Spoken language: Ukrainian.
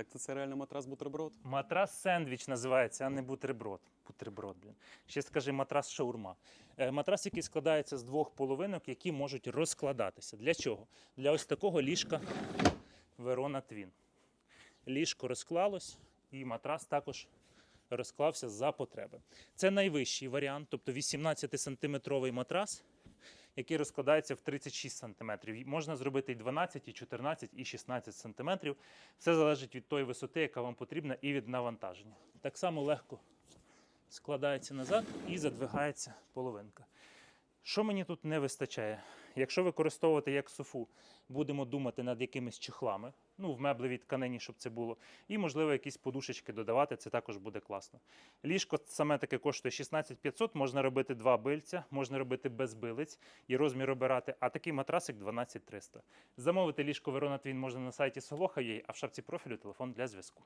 Так це, це реально матрас бутерброд. Матрас сендвіч називається, а не бутерброд. Бутерброд, блін. Ще скажи матрас шаурма. Е, матрас, який складається з двох половинок, які можуть розкладатися. Для чого? Для ось такого ліжка Верона Твін. Ліжко розклалось, і матрас також розклався за потреби. Це найвищий варіант, тобто 18-сантиметровий матрас, який розкладається в 36 см. Можна зробити і 12, і 14, і 16 см. Все залежить від тої висоти, яка вам потрібна, і від навантаження. Так само легко складається назад і задвигається половинка. Що мені тут не вистачає? Якщо використовувати як софу, будемо думати над якимись чехлами, ну, в меблевій тканині, щоб це було, і, можливо, якісь подушечки додавати, це також буде класно. Ліжко саме таке коштує 16 500, можна робити два бильця, можна робити без билиць і розмір обирати, а такий матрасик 12 300. Замовити ліжко Верона Твін можна на сайті Soloha.ua, а в шапці профілю телефон для зв'язку.